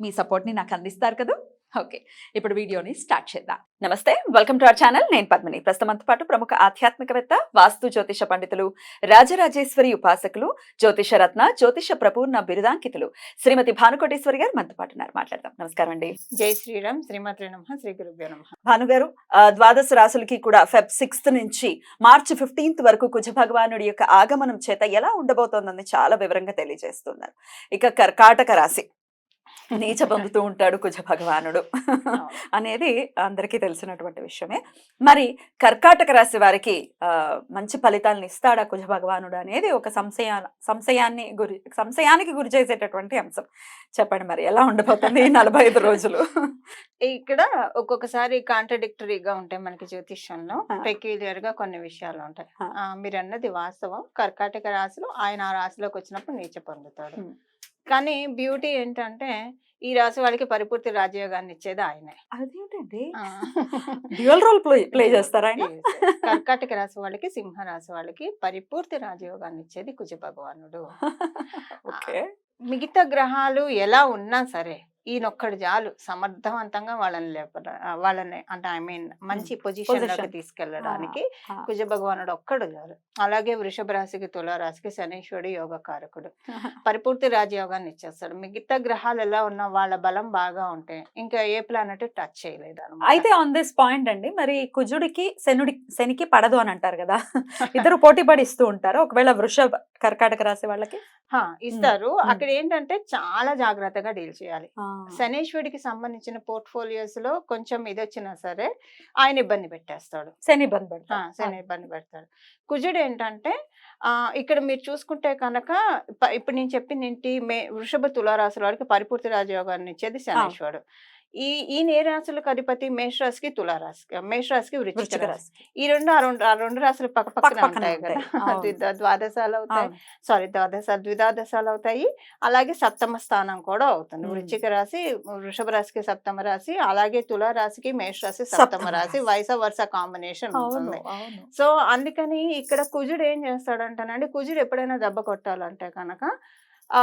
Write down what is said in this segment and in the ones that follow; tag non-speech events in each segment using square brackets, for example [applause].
మీ సపోర్ట్ని నాకు అందిస్తారు కదా? ఓకే ఇప్పుడు వీడియోని స్టార్ట్ చేద్దాం. నమస్తే వెల్కమ్ టు అవర్ ఛానల్. నేను పద్మిని. ప్రస్తుతంతో పాటు ప్రముఖ ఆధ్యాత్మికవేత్త వాస్తు జ్యోతిష పండితులు రాజరాజేశ్వరి ఉపాసకులు జ్యోతిష రత్న జ్యోతిష ప్రపూర్ణ బిరుదాంకితులు శ్రీమతి భానుకోటేశ్వరి గారు మనతో పాటు ఉన్నారు. మాట్లాడదాం. నమస్కారం అండి. జై శ్రీరామ్. శ్రీమాత్రి నమ. శ్రీ గురుభ్యో నమ. భానుగారు ద్వాదశ రాసులకి కూడా ఫెబ్ సిక్స్త్ నుంచి మార్చి ఫిఫ్టీన్త్ వరకు కుజ భగవానుడి యొక్క ఆగమనం చేత ఎలా ఉండబోతోందని చాలా వివరంగా తెలియజేస్తున్నారు. ఇక కర్కాటక రాశి. నీచ పొందుతూ ఉంటాడు కుజ భగవానుడు. అనేది అందరికీ తెలిసినటువంటి విషయమే. మరి కర్కాటక రాశి వారికి మంచి ఫలితాలను ఇస్తాడా కుజ భగవానుడు అనేది ఒక సంశయా సంశయాన్ని గురి సంశయానికి గురి చేసేటటువంటి అంశం. చెప్పండి మరి ఎలా ఉండబోతుంది ఈ నలభై ఐదు రోజులు? ఇక్కడ ఒక్కొక్కసారి కాంట్రడిక్టరీగా ఉంటాయి మనకి జ్యోతిష్యంలో. ఆ. పెక్యులియర్గా కొన్ని విషయాలు ఉంటాయి. మీరు అన్నది వాస్తవం. కర్కాటక రాశిలో ఆయన ఆ రాశిలోకి వచ్చినప్పుడు నీచ పొందుతాడు. కానీ బ్యూటీ ఏంటంటే ఈ రాశి వాళ్ళకి పరిపూర్తి రాజయోగాన్ని ఇచ్చేది ఆయనే. అదేంటండి? ఆ. [laughs] డ్యూయల్ రోల్ ప్లే [laughs] ప్లే చేస్తారా ఆయన? Yes. కర్కాటక రాశి వాళ్ళకి సింహ రాశి వాళ్ళకి పరిపూర్తి రాజయోగాన్ని ఇచ్చేది కుజ భగవానుడు. [laughs] ఓకే. మిగతా గ్రహాలు ఎలా ఉన్నా సరే ఈయనొక్కడు చాలు సమర్థవంతంగా వాళ్ళని లేప వాళ్ళని అంటే ఐ మీన్ మంచి పొజిషన్లోకి. తీసుకెళ్ళడానికి ఆ. కుజ భగవానుడు ఒక్కడు చాలు. అలాగే వృషభ రాశికి తుల రాశికి శనీశ్వరుడు యోగకారకుడు [laughs] పరిపూర్తి రాజయోగాన్ని ఇచ్చేస్తాడు. మిగతా గ్రహాలు ఎలా ఉన్నా వాళ్ళ బలం బాగా ఉంటే ఇంకా ఏ ప్లానెట్ టచ్ చేయలేదు. అయితే ఆన్ దిస్ పాయింట్ అండి మరి కుజుడికి శనుడి శనికి పడదు అని అంటారు కదా ఇద్దరు పోటీ పడి ఇస్తూ ఉంటారు? ఒకవేళ వృషభ కర్కాటక రాశి వాళ్ళకి? ఇస్తారు. అక్కడ ఏంటంటే చాలా జాగ్రత్తగా డీల్ చేయాలి. శనీశ్వరుడికి సంబంధించిన పోర్ట్ఫోలియోస్లో కొంచెం ఇది వచ్చినా సరే ఆయన ఇబ్బంది పెట్టేస్తాడు. శని బంద్ ఆ, పెడతారు శని ఇబ్బంది పెడతాడు. కుజుడు ఏంటంటే ఆ! ఇక్కడ మీరు చూసుకుంటే కనుక ఇప్పుడు నేను చెప్పింది ఏంటి మే వృషభ తులారాశుల వారికి పరిపూర్తి రాజయోగాన్ని ఇచ్చేది శనీశ్వరుడు. ఈ ఈ ఏ రాశులకు అధిపతి మేషరాశికి తులారాశికి మేషరాశికి వృశ్చిక రాశి. రాశి. ఈ రెండు ఆ రెండు ఆ రెండు రాశులు పక్క పక్కన ఉంటాయి కదా. ద్వాదశాలు అవుతాయి. సారీ ద్వాదశ ద్విదాదశాలు అవుతాయి. అలాగే సప్తమ స్థానం కూడా అవుతుంది. మ్మ్. వృశ్చిక రాశి వృషభ రాశికి సప్తమ రాశి అలాగే తుల రాశికి మేష రాశి సప్తమ రాశి. వయస వరుస కాంబినేషన్ ఉంటుంది. సో అందుకని ఇక్కడ కుజుడు ఏం చేస్తాడంటానండి కుజుడు ఎప్పుడైనా దెబ్బ కొట్టాలంటే కనుక ఆ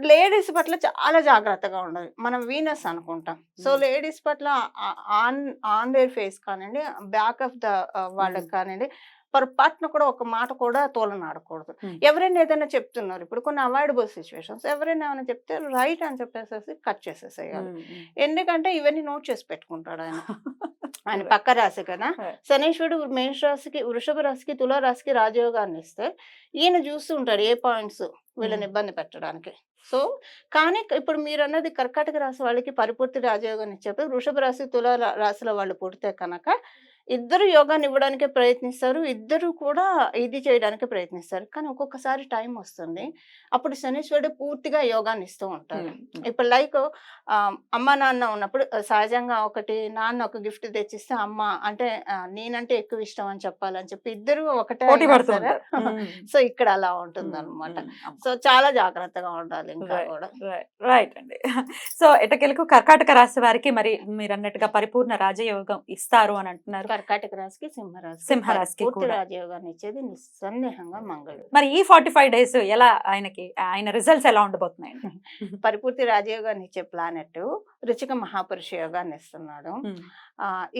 లేడీస్ పట్ల చాలా జాగ్రత్తగా ఉండాలి. మనం వీనస్ అనుకుంటాం. సో. లేడీస్ పట్ల ఆన్ ఆన్ దేర్ ఫేస్ కానివ్వండి బ్యాక్ ఆఫ్ ద వాళ్ళకి కానివ్వండి పొరపాటున కూడా ఒక మాట కూడా తోలనాడకూడదు. ఎవరైనా ఏదైనా చెప్తున్నారు ఇప్పుడు కొన్ని అవాయిడబుల్ సిచ్యువేషన్స్ ఎవరైనా ఏమైనా చెప్తే రైట్ అని చెప్పేసేసి కట్ చేసేసేయాలి. ఎందుకంటే ఇవన్నీ నోట్ చేసి పెట్టుకుంటాడు ఆయన [laughs] ఆయన. పక్క రాశి కదా. శనీశ్వరుడు మేష రాశికి వృషభ రాశికి తుల రాశికి రాజయోగాన్ని ఇస్తే ఈయన చూస్తూ ఉంటాడు ఏ పాయింట్స్ వీళ్ళని. ఇబ్బంది పెట్టడానికి సో కానీ ఇప్పుడు మీరు అన్నది కర్కాటక రాశి వాళ్ళకి పరిపూర్తి రాజయోగాన్ని ఇచ్చేప్పుడు వృషభ రాశి తుల రాశిల వాళ్ళు పుడితే కనుక ఇద్దరు యోగాన్ని ఇవ్వడానికి ప్రయత్నిస్తారు. ఇద్దరు కూడా ఇది చేయడానికి ప్రయత్నిస్తారు. కానీ ఒక్కొక్కసారి టైం వస్తుంది. అప్పుడు శనీశ్వరుడు పూర్తిగా యోగాన్ని ఇస్తూ ఉమ్. ఇప్పుడు లైక్ అమ్మ నాన్న ఉన్నప్పుడు సహజంగా ఒకటి నాన్న ఒక గిఫ్ట్ తెచ్చిస్తే అమ్మ అంటే నేనంటే ఎక్కువ ఇష్టం అని చెప్పాలని చెప్పి ఇద్దరు ఒకటే ఉంటారు. [laughs] సో ఇక్కడ అలా ఉంటుంది అనమాట. సో చాలా జాగ్రత్తగా ఉండాలి ఇంకా. కూడా. రైట్ అండి. [laughs] సో ఎటకెలకు కర్కాటక రాశి వారికి మరి మీరు అన్నట్టుగా పరిపూర్ణ రాజయోగం ఇస్తారు అని అంటున్నారు. కర్కాటక రాశికి సింహరాశి సింహరాశికి పూర్తి. రాజయోగాన్ని ఇచ్చేది నిస్సందేహంగా మంగళూరు మరి ఈ ఫార్టీ ఫైవ్ డేస్ ఎలా ఆయనకి ఆయన రిజల్ట్స్ ఎలా ఉండబోతున్నాయండి [laughs] పరిపూర్తి రాజయోగాన్ని ఇచ్చే ప్లానెట్ రుచిక మహాపురుష యోగాన్ని ఇస్తున్నాడు.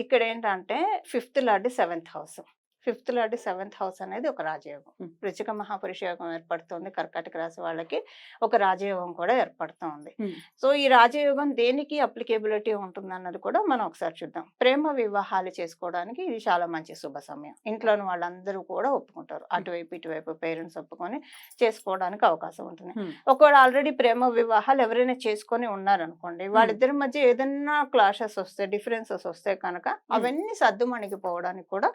ఇక్కడ ఏంటంటే fifth lord seventh house. Fifth lord seventh house అనేది ఒక రాజయోగం. వృచ్చిక మహాపురుష యోగం ఏర్పడుతుంది. కర్కాటక రాశి వాళ్ళకి ఒక రాజయోగం కూడా ఏర్పడుతుంది. సో ఈ రాజయోగం దేనికి అప్లికేబిలిటీ ఉంటుంది అన్నది కూడా మనం ఒకసారి చూద్దాం. ప్రేమ వివాహాలు చేసుకోవడానికి ఇది చాలా మంచి శుభ సమయం. ఇంట్లోని వాళ్ళందరూ కూడా ఒప్పుకుంటారు. అటువైపు ఇటువైపు పేరెంట్స్ ఒప్పుకొని చేసుకోవడానికి అవకాశం ఉంటుంది. ఒకవేళ ఆల్రెడీ ప్రేమ వివాహాలు ఎవరైనా చేసుకొని ఉన్నారనుకోండి వాళ్ళిద్దరి మధ్య ఏదైనా క్లాషెస్ వస్తే డిఫరెన్సెస్ వస్తే కనుక అవన్నీ సర్దుమణిగిపోవడానికి కూడా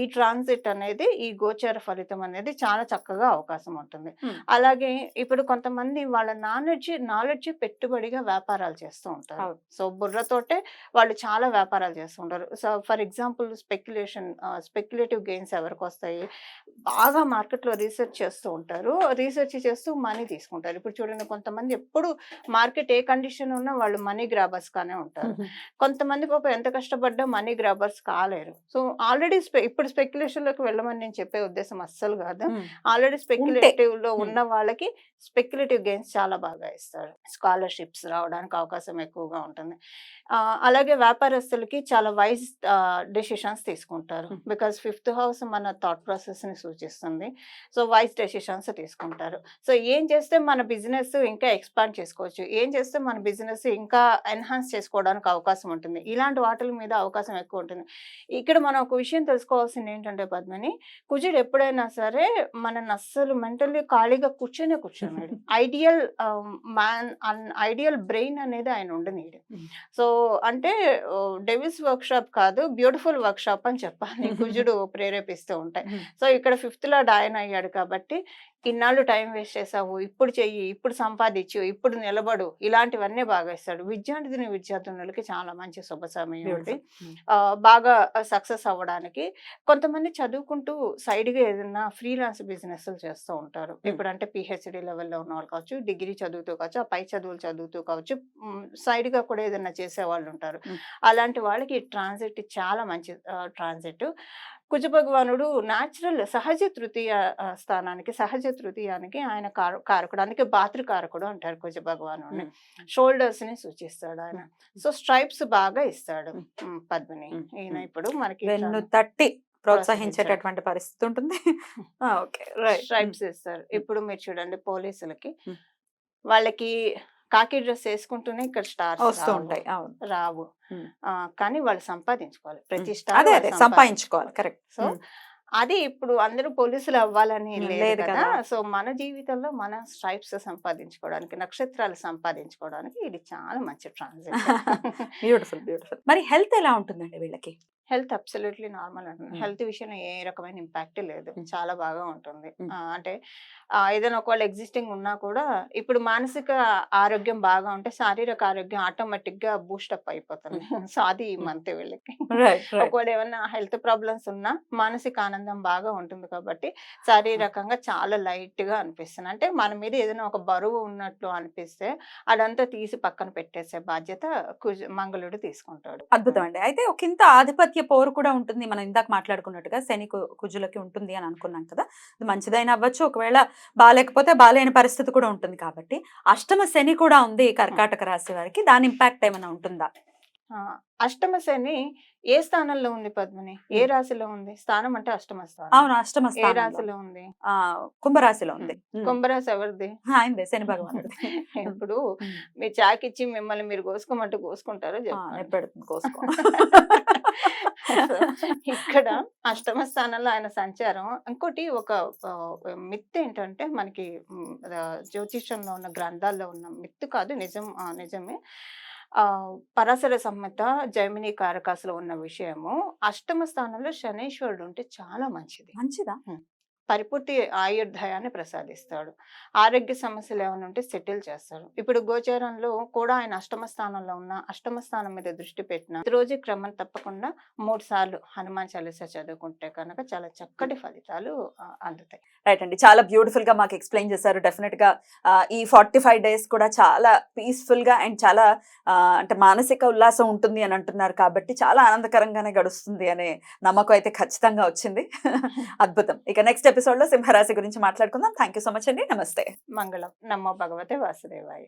ఈ ట్రాన్సిట్ అనేది ఈ గోచార ఫలితం అనేది చాలా చక్కగా అవకాశం ఉంటుంది. అలాగే ఇప్పుడు కొంతమంది వాళ్ళ నాలెడ్జ్ నాలెడ్జ్ పెట్టుబడిగా వ్యాపారాలు చేస్తూ ఉంటారు. సో బుర్రతోటే వాళ్ళు చాలా వ్యాపారాలు చేస్తూ ఉంటారు. So for example speculation speculative gains ఎవరికి వస్తాయి? బాగా మార్కెట్లో రీసెర్చ్ చేస్తూ ఉంటారు. రీసెర్చ్ చేస్తూ మనీ తీసుకుంటారు. ఇప్పుడు చూడండి కొంతమంది ఎప్పుడు మార్కెట్ ఏ కండిషన్ ఉన్నా వాళ్ళు మనీ గ్రాబర్స్ గానే ఉంటారు. [laughs] కొంతమంది పాప ఎంత కష్టపడ్డా మనీ గ్రాబర్స్ కాలేరు. సో ఆల్రెడీ ఇప్పుడు స్పెక్యులేషన్లోకి వెళ్ళమని నేను చెప్పే ఉద్దేశం అస్సలు కాదు. ఆల్రెడీ స్పెక్యులేటివ్లో. ఉన్న వాళ్ళకి స్పెక్యులేటివ్ గెయిన్స్ చాలా బాగా ఇస్తారు. స్కాలర్షిప్స్ రావడానికి అవకాశం ఎక్కువగా ఉంటుంది. అలాగే వ్యాపారస్తులకి చాలా వైజ్ డెసిషన్స్ తీసుకుంటారు. బికాస్ ఫిఫ్త్ హౌస్ మన థాట్ ప్రాసెస్ని సూచిస్తుంది. సో వైజ్ డెసిషన్స్ తీసుకుంటారు. సో ఏం చేస్తే మన బిజినెస్ ఇంకా ఎక్స్పాండ్ చేసుకోవచ్చు? ఏం చేస్తే మన బిజినెస్ ఇంకా ఎన్హాన్స్ చేసుకోవడానికి అవకాశం ఉంటుంది? ఇలాంటి వాటిల మీద అవకాశం ఎక్కువ ఉంటుంది. ఇక్కడ మనం ఒక విషయం తెలుసుకోవాల్సింది ఏంటంటే పద్మని కుజుడు ఎప్పుడైనా సరే మనని అస్సలు మెంటల్లీ ఖాళీగా కూర్చొనే కూర్చున్నాడు [laughs] ఐడియల్ మ్యాన్ ఐడియల్ బ్రెయిన్ అనేది ఆయన ఉండనీడు. సో అంటే డెవిల్స్ వర్క్ షాప్ కాదు బ్యూటిఫుల్ వర్క్ షాప్ అని చెప్పాలి. [laughs] కుజుడు ప్రేరేపిస్తూ ఉంటాయి. సో ఇక్కడ ఫిఫ్త్లో డైన్ అయ్యాడు కాబట్టి ఇన్నాళ్ళు టైం వేస్ట్ చేసావు ఇప్పుడు చెయ్యి ఇప్పుడు సంపాదించు ఇప్పుడు నిలబడు ఇలాంటివన్నీ బాగా ఇస్తాడు విద్యార్థిని విద్యార్థినులకి చాలా మంచి శుభ సమయం ఉంది ఆ, బాగా సక్సెస్ అవ్వడానికి కొంతమంది చదువుకుంటూ side గా ఏదైనా ఫ్రీలాన్స్ బిజినెస్ చేస్తూ ఉంటారు. ఇప్పుడు అంటే పిహెచ్డి లెవెల్లో ఉన్న వాళ్ళు కావచ్చు డిగ్రీ చదువుతూ కావచ్చు ఆ పై చదువులు చదువుతూ కావచ్చు మ్, side గా కూడా ఏదైనా చేసే వాళ్ళు ఉంటారు. Mm. అలాంటి వాళ్ళకి ట్రాన్సిట్ చాలా మంచి ట్రాన్సిట్. కుజ భగవానుడు న్యాచురల్ సహజ తృతీయ స్థానానికి సహజ తృతీయానికి ఆయన కారు కారకుడు అందుకే బాతృకారకుడు అంటారు కుజ భగవానుడిని. షోల్డర్స్ని సూచిస్తాడు ఆయన. సో స్ట్రైప్స్ బాగా ఇస్తాడు పద్మిని. ఈయన. ఇప్పుడు మనకి తట్టి ప్రోత్సహించేటటువంటి పరిస్థితి ఉంటుంది. ఓకే. రైట్. స్ట్రైప్స్ ఇస్తారు. ఇప్పుడు మీరు చూడండి పోలీసులకి. వాళ్ళకి కాకి డ్రెస్ వేసుకుంటూనే ఇక్కడ స్టార్స్ వస్తూ ఉంటాయి. రావు. కానీ వాళ్ళు సంపాదించుకోవాలి. ప్రతి. స్టార్ అదే సంపాదించుకోవాలి. కరెక్ట్. సో అది ఇప్పుడు అందరూ పోలీసులు అవ్వాలని లేదు కదా. సో మన జీవితంలో మన స్ట్రైప్స్ సంపాదించుకోవడానికి నక్షత్రాలు సంపాదించుకోవడానికి ఇది చాలా మంచి ట్రాన్సాక్షన్ [laughs] బ్యూటిఫుల్ బ్యూటిఫుల్. మరి హెల్త్ ఎలా ఉంటుందండి వీళ్ళకి? హెల్త్ అబ్సల్యూట్లీ నార్మల్ అంటుంది. హెల్త్ విషయంలో ఏ రకమైన ఇంపాక్ట్ లేదు. చాలా బాగా ఉంటుంది. అంటే ఏదైనా ఒకవేళ ఎగ్జిస్టింగ్ ఉన్నా కూడా ఇప్పుడు మానసిక ఆరోగ్యం బాగా ఉంటే శారీరక ఆరోగ్యం ఆటోమేటిక్గా బూస్టప్ అయిపోతుంది. [laughs] సో అది ఈ. మంత్ వీళ్ళకి. ఒకవేళ ఏమైనా హెల్త్ ప్రాబ్లమ్స్ ఉన్నా మానసిక ఆనందం బాగా ఉంటుంది కాబట్టి శారీరకంగా చాలా లైట్గా అనిపిస్తుంది. అంటే మన మీద ఏదైనా ఒక బరువు ఉన్నట్లు అనిపిస్తే అదంతా తీసి పక్కన పెట్టేసే బాధ్యత కుజ మంగళుడు తీసుకుంటాడు. అద్భుతం అండి. అయితే ఒక ఇంత ఆధిపత్య పోరు కూడా ఉంటుంది. మనం ఇందాక మాట్లాడుకున్నట్టుగా శని కుజులకి ఉంటుంది అని అనుకున్నాం కదా. ఇది మంచిదైనా అవ్వచ్చు. ఒకవేళ బాగాలేకపోతే బాగాలేని పరిస్థితి కూడా ఉంటుంది కాబట్టి అష్టమ శని కూడా ఉంది కర్కాటక రాశి వారికి. దాని ఇంపాక్ట్ ఏమైనా ఉంటుందా? అష్టమ శని ఏ స్థానంలో ఉంది పద్మిని? ఏ. రాశిలో ఉంది? స్థానం అంటే అష్టమ స్థానం. అవును అష్టమ ఏ రాశిలో ఉంది? ఆ, కుంభరాశిలో ఉంది. కుంభరాశి ఎవరిది? ఆయనదే శని [laughs] భగవానుడు. ఇప్పుడు మీ చాకిచ్చి మిమ్మల్ని మీరు కోసుకోమంటే కోసుకుంటారో చెప్పండి. కోసుకో. [laughs] ఇక్కడ అష్టమ స్థానంలో ఆయన సంచారం. ఇంకోటి ఒక మిత్ ఏంటంటే మనకి జ్యోతిష్యంలో ఉన్న గ్రంథాల్లో ఉన్న మిత్ కాదు నిజం నిజమే. పరాశర సంహిత జైమిని కారకాసులో ఉన్న విషయము అష్టమ స్థానంలో శనేశ్వరుడు ఉంటే చాలా మంచిది. మంచిదా? పరిపూర్తి ఆయుర్దాయాన్ని ప్రసాదిస్తాడు. ఆరోగ్య సమస్యలు ఏమైనా ఉంటే సెటిల్ చేస్తాడు. ఇప్పుడు గోచారంలో కూడా ఆయన అష్టమ స్థానంలో ఉన్న అష్టమ స్థానం మీద దృష్టి పెట్టిన రోజు క్రమం తప్పకుండా మూడు సార్లు హనుమాన్ చాలీసా చదువుకుంటే కనుక చాలా చక్కటి ఫలితాలు అందుతాయి. రైట్ అండి. చాలా బ్యూటిఫుల్గా మాకు ఎక్స్ప్లెయిన్ చేశారు. డెఫినెట్గా ఈ ఫార్టీ ఫైవ్ డేస్ కూడా చాలా పీస్ఫుల్గా అండ్ చాలా అంటే మానసిక ఉల్లాసం ఉంటుంది అని అంటున్నారు కాబట్టి చాలా ఆనందకరంగానే గడుస్తుంది అనే నమ్మకం అయితే ఖచ్చితంగా వచ్చింది. [laughs] అద్భుతం. ఇక నెక్స్ట్ ఎపిసోడ్లో సింహరాశి గురించి మాట్లాడుకుందాం. థ్యాంక్ యూ సో మచ్ అండి. నమస్తే. మంగళం. నమో భగవతే వాసుదేవాయ.